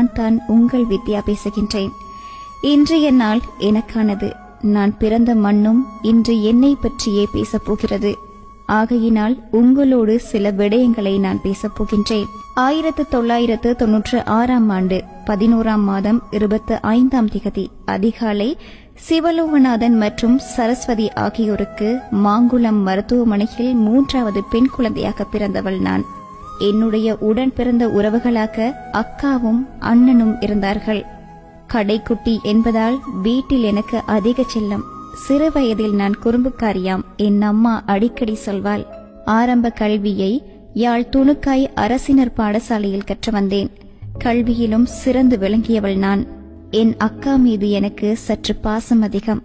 நான் தான் உங்கள் வித்யா பேசுகின்றேன். இன்றைய நாள் எனக்கானது. நான் பிறந்த மண்ணும் இன்று என்னை பற்றியே பேசப் போகிறது. ஆகையினால் உங்களோடு சில விடயங்களை நான் பேசப் போகின்றேன். ஆயிரத்து தொள்ளாயிரத்து தொன்னூற்று ஆறாம் ஆண்டு பதினோராம் மாதம் இருபத்து ஐந்தாம் திகதி அதிகாலை சிவலோகநாதன் மற்றும் சரஸ்வதி ஆகியோருக்கு மாங்குளம் மருத்துவமனையில் மூன்றாவது பெண் குழந்தையாக பிறந்தவள் நான். என்னுடைய உடன் பிறந்த உறவுகளாக அக்காவும் அண்ணனும் இருந்தார்கள். கடைக்குட்டி என்பதால் வீட்டில் எனக்கு அதிக செல்லம். சிறு வயதில் நான் குறும்புக்காரியாம். என் அம்மா அடிக்கடி சொல்வாள் ஆரம்ப கல்வியை யாழ் துணுக்காய் அரசினர் பாடசாலையில் கற்று வந்தேன். கல்வியிலும் சிறந்து விளங்கியவள் நான். என் அக்கா மீது எனக்கு சற்று பாசம் அதிகம்.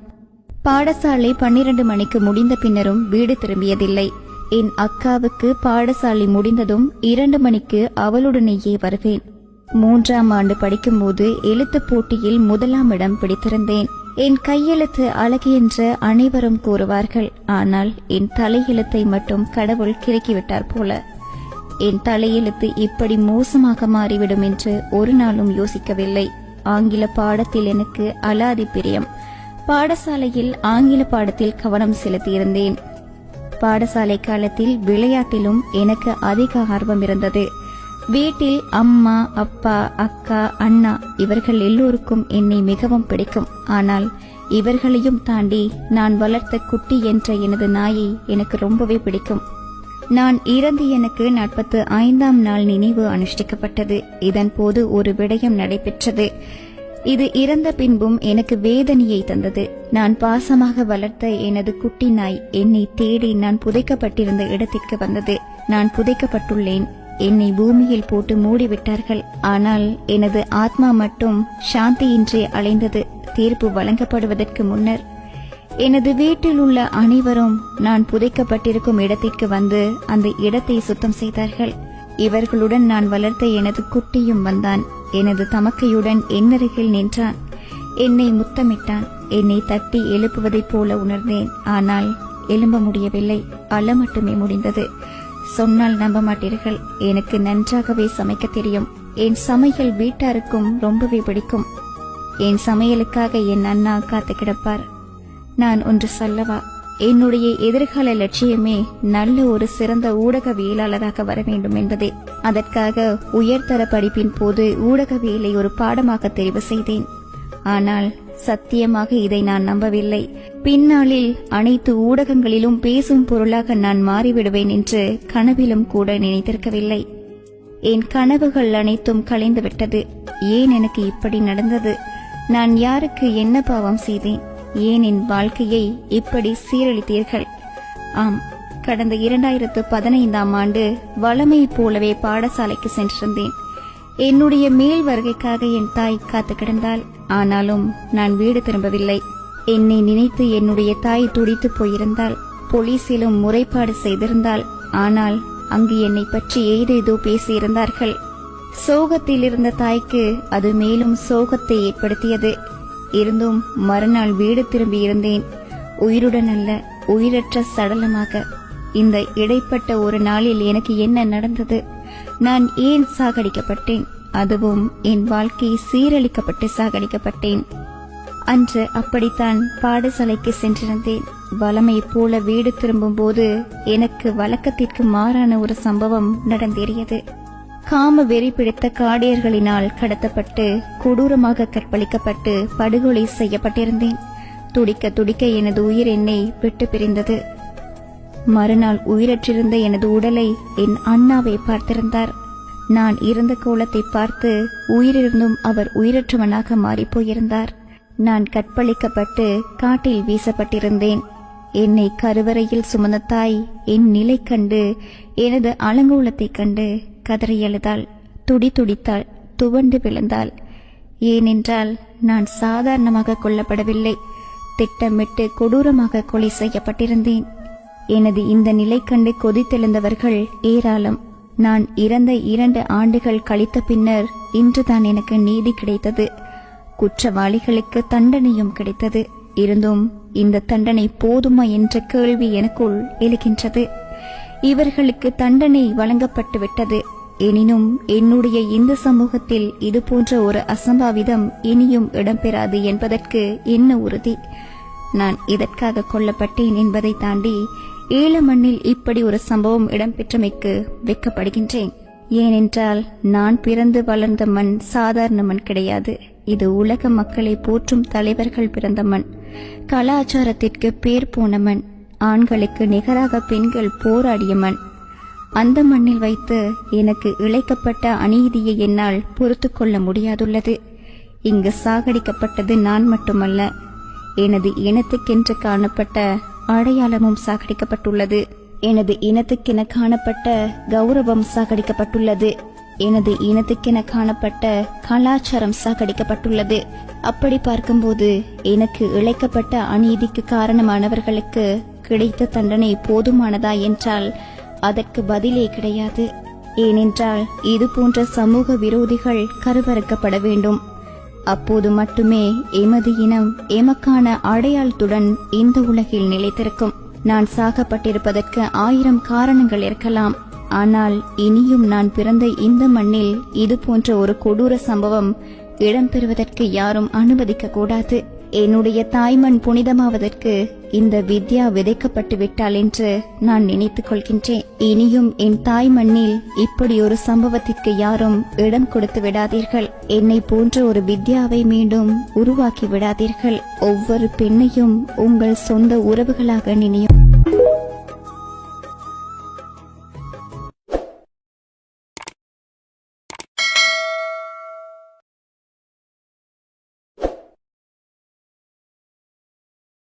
பாடசாலை பன்னிரண்டு மணிக்கு முடிந்த பின்னரும் வீடு திரும்பியதில்லை. என் அக்காவுக்கு பாடசாலை முடிந்ததும் இரண்டு மணிக்கு அவளுடனேயே வருவேன். மூன்றாம் ஆண்டு படிக்கும்போது எழுத்துப் போட்டியில் முதலாம் இடம் பிடித்திருந்தேன். என் கையெழுத்து அழகு என்று அனைவரும் கூறுவார்கள். ஆனால் என் தலையெழுத்தை மட்டும் கடவுள் கிறக்கிவிட்டார் போல. என் தலையெழுத்து இப்படி மோசமாக மாறிவிடும் என்று ஒரு நாளும் யோசிக்கவில்லை. ஆங்கில பாடத்தில் எனக்கு அலாதி பிரியம். பாடசாலையில் ஆங்கில பாடத்தில் கவனம் செலுத்தியிருந்தேன். பாடசாலை காலத்தில் விளையாட்டிலும் எனக்கு அதிக ஆர்வம் இருந்தது. வீட்டில் அம்மா அப்பா அக்கா அண்ணா இவர்கள் எல்லோருக்கும் என்னை மிகவும் பிடிக்கும். ஆனால் இவர்களையும் தாண்டி நான் வளர்த்த குட்டி என்ற எனது நாயை எனக்கு ரொம்பவே பிடிக்கும். நான் இறந்து எனக்கு நாற்பத்து ஐந்தாம் நாள் நினைவு அனுஷ்டிக்கப்பட்டது. இதன் போது ஒரு விடயம் நடைபெற்றது. இது இறந்த பின்பும் எனக்கு வேதனையை தந்தது. நான் பாசமாக வளர்த்த எனது குட்டி நாய் என்னை தேடி நான் புதைக்கப்பட்டிருந்த இடத்திற்கு வந்தது. நான் புதைக்கப்பட்டுள்ளேன். என்னை பூமியில் போட்டு மூடிவிட்டார்கள். ஆனால் எனது ஆத்மா மட்டும் சாந்தியின்றி அலைந்தது. தீர்ப்பு வழங்கப்படுவதற்கு முன்னர் எனது வீட்டில் உள்ள அனைவரும் நான் புதைக்கப்பட்டிருக்கும் இடத்திற்கு வந்து அந்த இடத்தை சுத்தம் செய்தார்கள். இவர்களுடன் நான் வளர்த்த எனது குட்டியும் வந்தான். எனது தமக்கையுடன் என்னருகில் நின்றான். என்னை முத்தமிட்டான். என்னை தட்டி எழுப்புவதைப் போல உணர்ந்தேன். ஆனால் எழும்ப முடியவில்லை. அழ மட்டுமே முடிந்தது. சொன்னால் நம்ப மாட்டீர்கள். எனக்கு நன்றாகவே சமைக்க தெரியும். என் சமையல் வீட்டாருக்கும் ரொம்பவே பிடிக்கும். என் சமையலுக்காக என் அண்ணா காத்து கிடப்பார். நான் ஒன்று சொல்லவா? என்னுடைய எதிர்கால லட்சியமே நல்ல ஒரு சிறந்த ஊடகவியலாளராக வர வேண்டும் என்பதே. அதற்காக உயர்தர படிப்பின் போது ஊடகவியலை ஒரு பாடமாக தெரிவு செய்தேன். ஆனால் சத்தியமாக இதை நான் நம்பவில்லை. பின்னாளில் அனைத்து ஊடகங்களிலும் பேசும் பொருளாக நான் மாறிவிடுவேன் என்று கனவிலும் கூட நினைத்திருக்கவில்லை. என் கனவுகள் அனைத்தும் கலைந்துவிட்டது. ஏன் எனக்கு இப்படி நடந்தது? நான் யாருக்கு என்ன பாவம் செய்தேன்? ஏன் என் வாழ்க்கையை இப்படி சீரழித்தீர்கள்? ஆம் கடந்த இரண்டாயிரத்து பதினைந்தாம் ஆண்டு வளமை போலவே பாடசாலைக்கு சென்றிருந்தேன். என்னுடைய மேல் வருகைக்காக என் தாய் காத்து கிடந்தாள். ஆனாலும் நான் வீடு திரும்பவில்லை. என்னை நினைத்து என்னுடைய தாய் துடித்து போயிருந்தாள். போலீசிலும் முறைப்பாடு செய்திருந்தாள். ஆனால் அங்கு என்னை பற்றி ஏதேதோ பேசியிருந்தார்கள். சோகத்தில் இருந்த தாய்க்கு அது மேலும் சோகத்தை ஏற்படுத்தியது. இருந்தும் மறுநாள் வீடு திரும்பி இருந்தேன். உயிருடன் அல்ல உயிரற்ற சடலமாக. இந்த இடைப்பட்ட ஒரு நாளில் எனக்கு என்ன நடந்தது? நான் ஏன் சாகடிக்கப்பட்டேன்? அதுவும் என் வாழ்க்கை சீரழிக்கப்பட்டு சாகடிக்கப்பட்டேன். அன்று அப்படித்தான் பாடசாலைக்கு சென்றிருந்தேன். வளமை போல வீடு திரும்பும் போது எனக்கு வழக்கத்திற்கு மாறான ஒரு சம்பவம் நடந்தேறியது. காம வெறி பிடித்த காடியர்களினால் கடத்தப்பட்டு கொடூரமாக கற்பழிக்கப்பட்டு படுகொலை செய்யப்பட்டிருந்தேன். துடிக்க துடிக்க எனது உயிர் என்னை விட்டு பிரிந்தது. மறுநாள் உயிரற்றிருந்த எனது உடலை என் அண்ணாவை பார்த்திருந்தார். நான் இருந்த கோலத்தை பார்த்து உயிரிருந்தும் அவர் உயிரற்றவனாக மாறிப் போயிருந்தார் நான் கற்பழிக்கப்பட்டு காட்டில் வீசப்பட்டிருந்தேன். என்னை கருவறையில் சுமந்த தாய் என் நிலை கண்டு எனது அலங்கோலத்தைக் கண்டு கதறி அழுதாள். துடி துடித்தாள். துவண்டு விழுந்தாள். ஏனென்றால் நான் சாதாரணமாக கொல்லப்படவில்லை. திட்டமிட்டு கொடூரமாக கொலை செய்யப்பட்டிருந்தேன். எனது இந்த நிலை கண்டு கொதித்தெழுந்தவர்கள் ஏராளம். நான் இறந்த இரண்டு ஆண்டுகள் கழித்த பின்னர் இன்றுதான் எனக்கு நீதி கிடைத்தது. குற்றவாளிகளுக்கு தண்டனையும் கிடைத்தது. இருந்தும் இந்த தண்டனை போதுமா என்ற கேள்வி எனக்குள் எழுகின்றது. இவர்களுக்கு தண்டனை வழங்கப்பட்டு விட்டது எனினும் என்னுடைய இந்து சமூகத்தில் இது போன்ற ஒரு அசம்பாவிதம் இனியும் இடம்பெறாது என்பதற்கு என்ன உறுதி? நான் இதற்காக கொல்லப்பட்டேன் என்பதை தாண்டி ஈழ மண்ணில் இப்படி ஒரு சம்பவம் இடம்பெற்றமைக்கு வெக்கப்படுகின்றேன் ஏனென்றால் நான் பிறந்து வளர்ந்த மண் சாதாரண மண் கிடையாது. இது உலக மக்களை போற்றும் தலைவர்கள் பிறந்த மண். கலாச்சாரத்திற்கு பேர் போன மண். ஆண்களுக்கு நிகராக பெண்கள் போராடிய மண். அந்த மண்ணில் வைத்து எனக்கு இழைக்கப்பட்ட அநீதியை என்னால் பொறுத்து கொள்ள முடியாதுள்ளது. இங்கு சாகடிக்கப்பட்டது நான் மட்டுமல்ல எனது இனத்துக்கென்று காணப்பட்ட அடையாளமும் சாகடிக்கப்பட்டுள்ளது. எனது இனத்துக்கென காணப்பட்ட கௌரவம் சாகடிக்கப்பட்டுள்ளது. எனது இனத்துக்கென காணப்பட்ட கலாச்சாரம் சாகடிக்கப்பட்டுள்ளது. அப்படி பார்க்கும்போது எனக்கு இழைக்கப்பட்ட அநீதிக்கு காரணமானவர்களுக்கு கிடைத்த தண்டனை போதுமானதா என்றால் அதற்கு பதிலே கிடையாது. ஏனென்றால் இது போன்ற சமூக விரோதிகள் கருவறுக்கப்பட வேண்டும். அப்போது மட்டுமே எமது இனம் எமக்கான அடையாளத்துடன் இந்த உலகில் நிலைத்திருக்கும். நான் சாகப்பட்டிருப்பதற்கு ஆயிரம் காரணங்கள் இருக்கலாம். ஆனால் இனியும் நான் பிறந்த இந்த மண்ணில் இது போன்ற ஒரு கொடூர சம்பவம் இடம்பெறுவதற்கு யாரும் அனுமதிக்க கூடாது. என்னுடைய தாய்மண் புனிதமாவதற்கு இந்த வித்யா விதைக்கப்பட்டு விட்டாள் என்று நான் நினைத்துக் கொள்கின்றேன். இனியும் என் தாய் மண்ணில் இப்படி ஒரு சம்பவத்திற்கு யாரும் இடம் கொடுத்து விடாதீர்கள். என்னை போன்ற ஒரு வித்யாவை மீண்டும் உருவாக்கி விடாதீர்கள். ஒவ்வொரு பெண்ணையும் உங்கள் சொந்த உறவுகளாக நினையும்